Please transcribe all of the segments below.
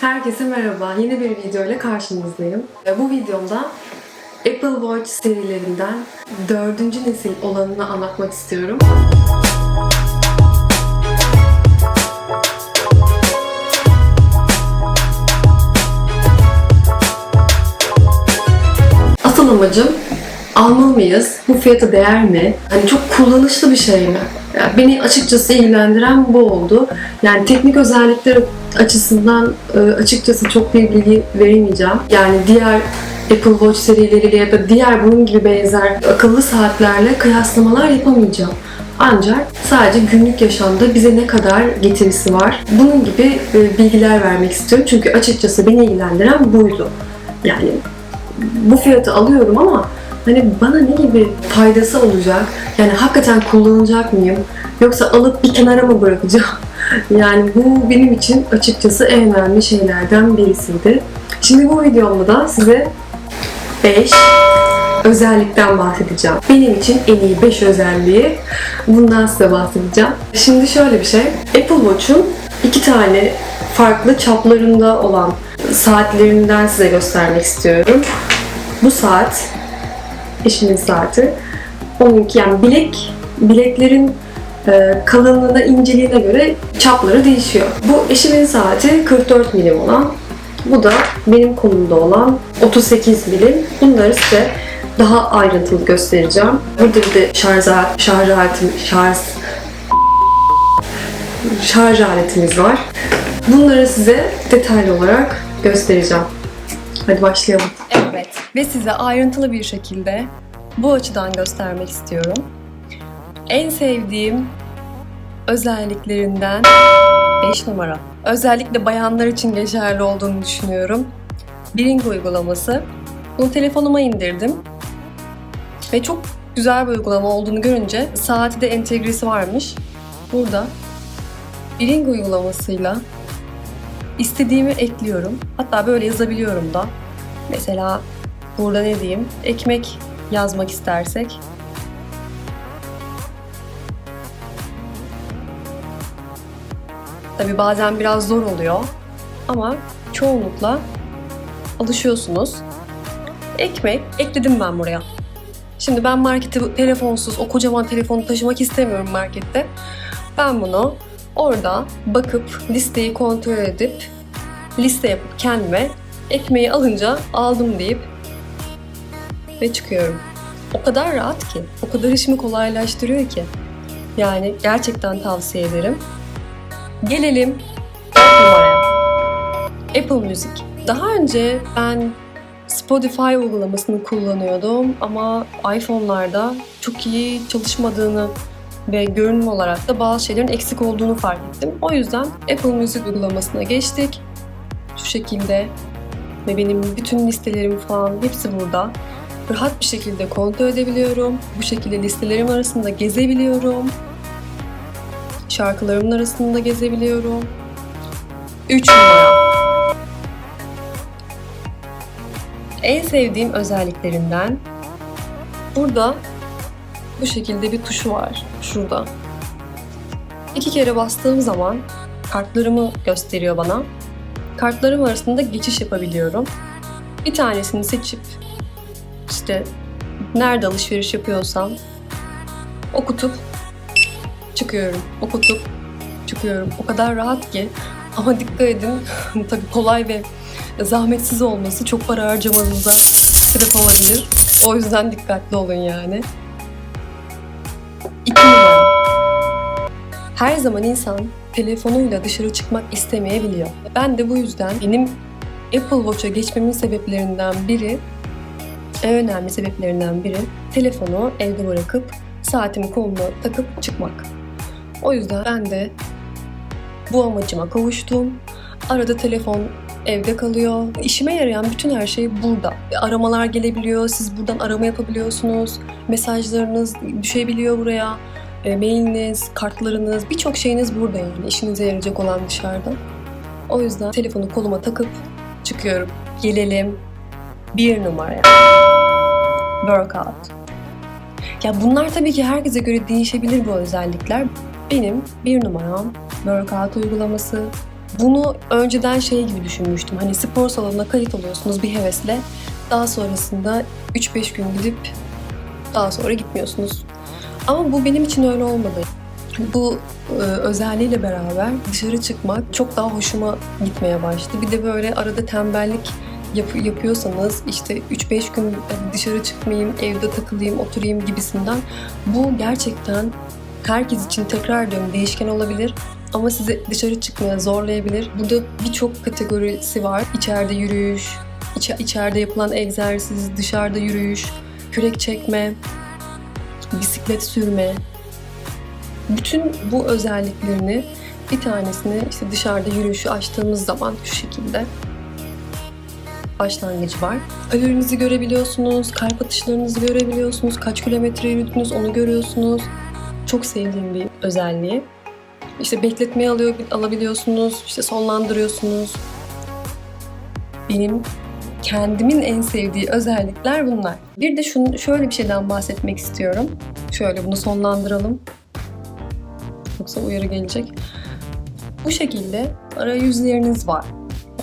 Herkese merhaba. Yeni bir video ile karşınızdayım. Bu videomda Apple Watch serilerinden dördüncü nesil olanını anlatmak istiyorum. Asıl amacım almalı mıyız? Bu fiyata değer mi? Hani çok kullanışlı bir şey mi? Yani beni açıkçası ilgilendiren bu oldu. Yani teknik özellikleri açısından e, açıkçası çok bir bilgi veremeyeceğim. Yani diğer Apple Watch serileriyle ya da diğer bunun gibi benzer akıllı saatlerle kıyaslamalar yapamayacağım. Ancak sadece günlük yaşamda bize ne kadar getirisi var. Bunun gibi e, bilgiler vermek istiyorum. Çünkü açıkçası beni ilgilendiren buydu. Yani bu fiyatı alıyorum ama hani bana ne gibi faydası olacak? Yani hakikaten kullanacak mıyım? Yoksa alıp bir kenara mı bırakacağım? Yani bu benim için açıkçası en önemli şeylerden birisiydi. Şimdi bu videomda da size 5 özellikten bahsedeceğim. Benim için en iyi 5 özelliği bundan size bahsedeceğim. Şimdi şöyle bir şey. Apple Watch'un iki tane farklı çaplarında olan saatlerinden size göstermek istiyorum. Bu saat, eşimin saati. Onunki yani bilek, bileklerin e, kalınlığına, inceliğine göre çapları değişiyor. Bu eşimin saati 44 milim olan, bu da benim kolumda olan 38 milim. Bunları size daha ayrıntılı göstereceğim. Burada bir de şarj, şarj aletim, şarj, şarj aletimiz var. Bunları size detaylı olarak göstereceğim. Hadi başlayalım. Evet ve size ayrıntılı bir şekilde bu açıdan göstermek istiyorum. En sevdiğim özelliklerinden 5 numara. Özellikle bayanlar için geçerli olduğunu düşünüyorum. Bring uygulaması. Bunu telefonuma indirdim. Ve çok güzel bir uygulama olduğunu görünce saati de entegresi varmış. Burada Bring uygulamasıyla istediğimi ekliyorum. Hatta böyle yazabiliyorum da. Mesela burada ne diyeyim? Ekmek yazmak istersek Tabi bazen biraz zor oluyor ama çoğunlukla alışıyorsunuz. Ekmek ekledim ben buraya. Şimdi ben markete telefonsuz, o kocaman telefonu taşımak istemiyorum markette. Ben bunu orada bakıp listeyi kontrol edip liste yapıp kendime ekmeği alınca aldım deyip ve çıkıyorum. O kadar rahat ki, o kadar işimi kolaylaştırıyor ki. Yani gerçekten tavsiye ederim. Gelelim numaraya. Apple Music. Daha önce ben Spotify uygulamasını kullanıyordum ama iPhone'larda çok iyi çalışmadığını ve görünüm olarak da bazı şeylerin eksik olduğunu fark ettim. O yüzden Apple Music uygulamasına geçtik. Şu şekilde ve benim bütün listelerim falan hepsi burada. Rahat bir şekilde kontrol edebiliyorum. Bu şekilde listelerim arasında gezebiliyorum. Şarkılarımın arasında gezebiliyorum. 3 numara. En sevdiğim özelliklerinden burada bu şekilde bir tuşu var. Şurada. İki kere bastığım zaman kartlarımı gösteriyor bana. Kartlarım arasında geçiş yapabiliyorum. Bir tanesini seçip işte nerede alışveriş yapıyorsam okutup çıkıyorum. Okutup çıkıyorum. O kadar rahat ki ama dikkat edin tabii kolay ve zahmetsiz olması çok para harcamanıza sebep olabilir. O yüzden dikkatli olun yani. İki numara. Her zaman insan telefonuyla dışarı çıkmak istemeyebiliyor. Ben de bu yüzden benim Apple Watch'a geçmemin sebeplerinden biri, en önemli sebeplerinden biri telefonu evde bırakıp saatimi koluma takıp çıkmak. O yüzden ben de bu amacıma kavuştum. Arada telefon evde kalıyor. İşime yarayan bütün her şey burada. Aramalar gelebiliyor, siz buradan arama yapabiliyorsunuz. Mesajlarınız düşebiliyor buraya. E, mailiniz, kartlarınız, birçok şeyiniz burada yani. İşinize yarayacak olan dışarıda. O yüzden telefonu koluma takıp çıkıyorum. Gelelim bir numaraya. Workout. Ya bunlar tabii ki herkese göre değişebilir bu özellikler. Benim bir numaram workout uygulaması. Bunu önceden şey gibi düşünmüştüm. Hani spor salonuna kayıt oluyorsunuz bir hevesle. Daha sonrasında 3-5 gün gidip daha sonra gitmiyorsunuz. Ama bu benim için öyle olmadı. Bu e, özelliğiyle beraber dışarı çıkmak çok daha hoşuma gitmeye başladı. Bir de böyle arada tembellik yap- yapıyorsanız işte 3-5 gün dışarı çıkmayayım, evde takılayım, oturayım gibisinden bu gerçekten herkes için tekrar ediyorum değişken olabilir ama sizi dışarı çıkmaya zorlayabilir. Burada birçok kategorisi var. İçeride yürüyüş, içe- içeride yapılan egzersiz, dışarıda yürüyüş, kürek çekme, bisiklet sürme. Bütün bu özelliklerini bir tanesini işte dışarıda yürüyüşü açtığımız zaman şu şekilde başlangıcı var. Kalorinizi görebiliyorsunuz, kalp atışlarınızı görebiliyorsunuz, kaç kilometre yürüdünüz onu görüyorsunuz. Çok sevdiğim bir özelliği. İşte bekletmeye alıyor, alabiliyorsunuz, işte sonlandırıyorsunuz. Benim kendimin en sevdiği özellikler bunlar. Bir de şunu, şöyle bir şeyden bahsetmek istiyorum. Şöyle bunu sonlandıralım. Yoksa uyarı gelecek. Bu şekilde arayüzleriniz var.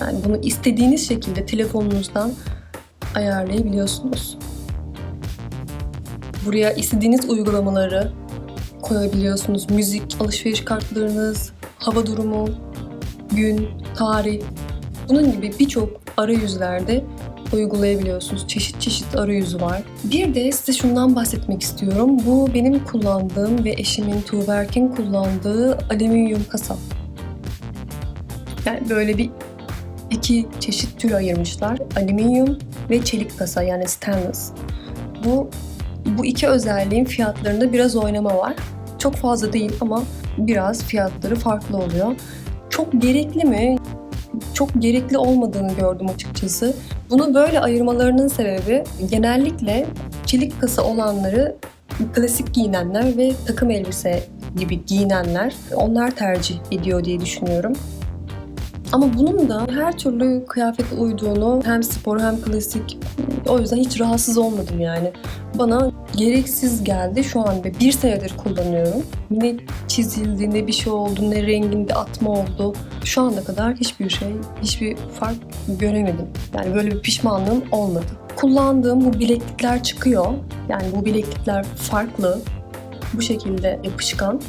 Yani bunu istediğiniz şekilde telefonunuzdan ayarlayabiliyorsunuz. Buraya istediğiniz uygulamaları koyabiliyorsunuz. Müzik, alışveriş kartlarınız, hava durumu, gün, tarih. Bunun gibi birçok arayüzlerde uygulayabiliyorsunuz. Çeşit çeşit arayüzü var. Bir de size şundan bahsetmek istiyorum. Bu benim kullandığım ve eşimin Tuğberk'in kullandığı alüminyum kasa. Yani böyle bir iki çeşit tür ayırmışlar. Alüminyum ve çelik kasa yani stainless. Bu bu iki özelliğin fiyatlarında biraz oynama var. Çok fazla değil ama biraz fiyatları farklı oluyor. Çok gerekli mi? Çok gerekli olmadığını gördüm açıkçası. Bunu böyle ayırmalarının sebebi genellikle çelik kasa olanları klasik giyinenler ve takım elbise gibi giyinenler onlar tercih ediyor diye düşünüyorum. Ama bunun da her türlü kıyafete uyduğunu hem spor hem klasik o yüzden hiç rahatsız olmadım yani. Bana gereksiz geldi şu an ve bir senedir kullanıyorum. Ne çizildi, ne bir şey oldu, ne renginde atma oldu. Şu ana kadar hiçbir şey, hiçbir fark göremedim. Yani böyle bir pişmanlığım olmadı. Kullandığım bu bileklikler çıkıyor. Yani bu bileklikler farklı. Bu şekilde yapışkan.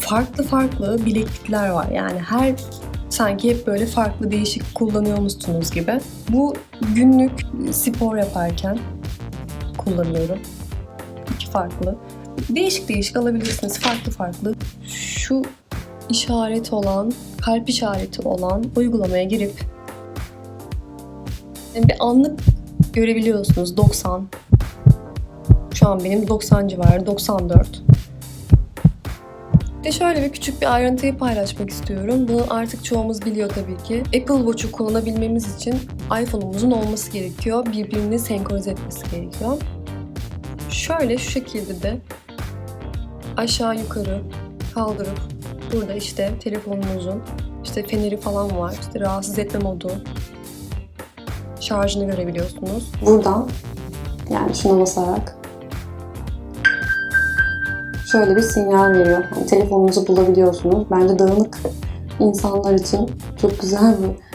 Farklı farklı bileklikler var. Yani her sanki hep böyle farklı değişik kullanıyormuşsunuz gibi. Bu günlük spor yaparken kullanıyorum. İki farklı. Değişik değişik alabilirsiniz. Farklı farklı. Şu işaret olan, kalp işareti olan uygulamaya girip bir anlık görebiliyorsunuz 90. Şu an benim 90 civarı, 94. De şöyle bir küçük bir ayrıntıyı paylaşmak istiyorum. Bunu artık çoğumuz biliyor tabii ki. Apple Watch'u kullanabilmemiz için iPhone'umuzun olması gerekiyor. Birbirini senkronize etmesi gerekiyor. Şöyle şu şekilde de aşağı yukarı kaldırıp burada işte telefonunuzun işte feneri falan var. İşte rahatsız etme modu. Şarjını görebiliyorsunuz. Buradan yani şuna basarak şöyle bir sinyal veriyor. Yani telefonunuzu bulabiliyorsunuz. Bence dağınık insanlar için çok güzel bir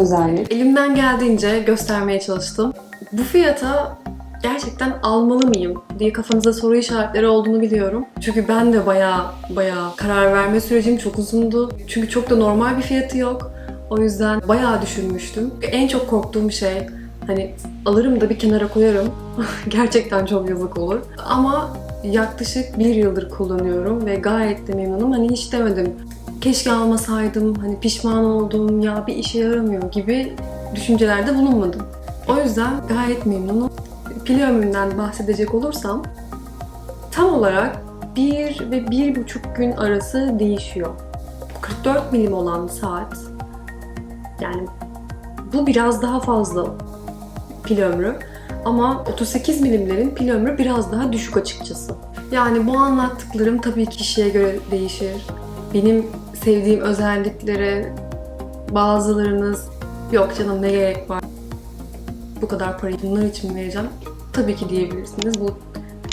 özellik. Elimden geldiğince göstermeye çalıştım. Bu fiyata gerçekten almalı mıyım diye kafanızda soru işaretleri olduğunu biliyorum. Çünkü ben de baya baya karar verme sürecim çok uzundu. Çünkü çok da normal bir fiyatı yok. O yüzden bayağı düşünmüştüm. En çok korktuğum şey hani alırım da bir kenara koyarım. gerçekten çok yazık olur. Ama yaklaşık bir yıldır kullanıyorum ve gayet de memnunum. Hani hiç demedim keşke almasaydım, hani pişman oldum, ya bir işe yaramıyor gibi düşüncelerde bulunmadım. O yüzden gayet memnunum. Pil ömründen bahsedecek olursam tam olarak bir ve bir buçuk gün arası değişiyor. 44 milim olan saat yani bu biraz daha fazla pil ömrü. Ama 38 milimlerin pil ömrü biraz daha düşük açıkçası. Yani bu anlattıklarım tabii ki kişiye göre değişir. Benim sevdiğim özelliklere bazılarınız yok canım ne gerek var bu kadar parayı bunlar için mi vereceğim? Tabii ki diyebilirsiniz. Bu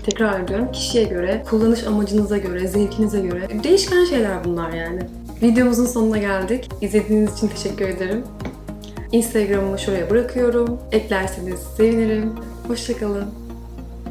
tekrar ediyorum kişiye göre, kullanış amacınıza göre, zevkinize göre değişken şeyler bunlar yani. Videomuzun sonuna geldik. İzlediğiniz için teşekkür ederim. Instagram'ımı şuraya bırakıyorum. Eklerseniz sevinirim. Hoşçakalın.